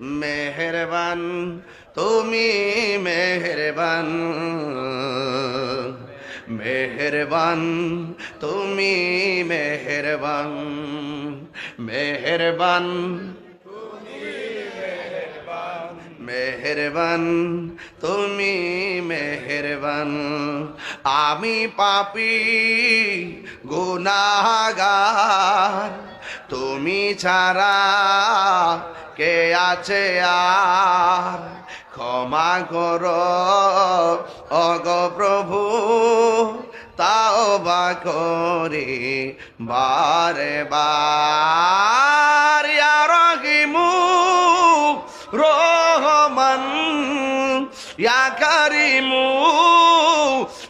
মেহেরবান, তুমি মেহেরবান। মেহেরবান, তুমি মেহেরবান। মেহেরবান মেহেরবান, তুমি মেহেরবান। আমি পাপি গুনাগার তুমি ছাড়া কে আছে আর? ক্ষমা করো। অগ প্রভু, তাও বা করি বারে বার। ইয়ারহিমু রহমান, ইয়া কারিমু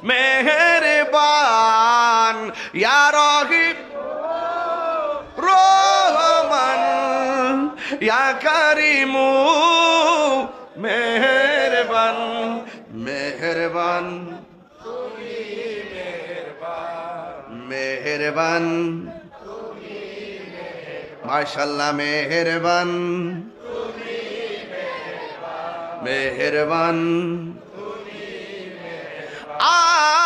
মেহেরবান। ইয়া রহিম, রহমান। ইয়া কারিমু মেহেরবান মেহেরবান। মেহেরবান। মাশাল্লাহ মেহেরবান। মেহেরবান। আ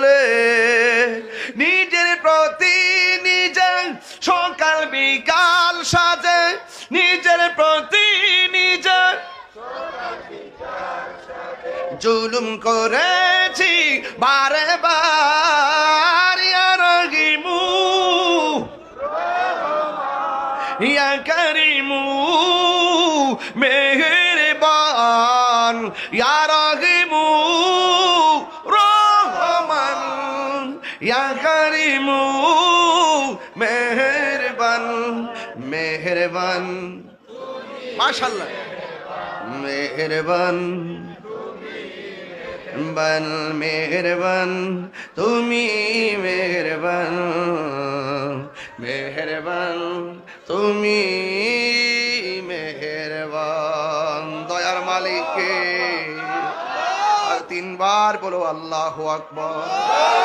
নিজের প্রতি নিজের জুলুম করেছি বারে বার ইয়ারহিমু ইয়া করিমু, মেহেরবান, ইয়া রহিমু রহমান, ইয়া করিমু মেহেরবান মেহেরবান। মাশাল্লাহ মেহেরবান। বন মেহরবান, তুমি মেহরবান। মেহরবান, তুমি মেহরবান। দয়ার মালিককে। আর তিনবার বলো আল্লাহ আকবর।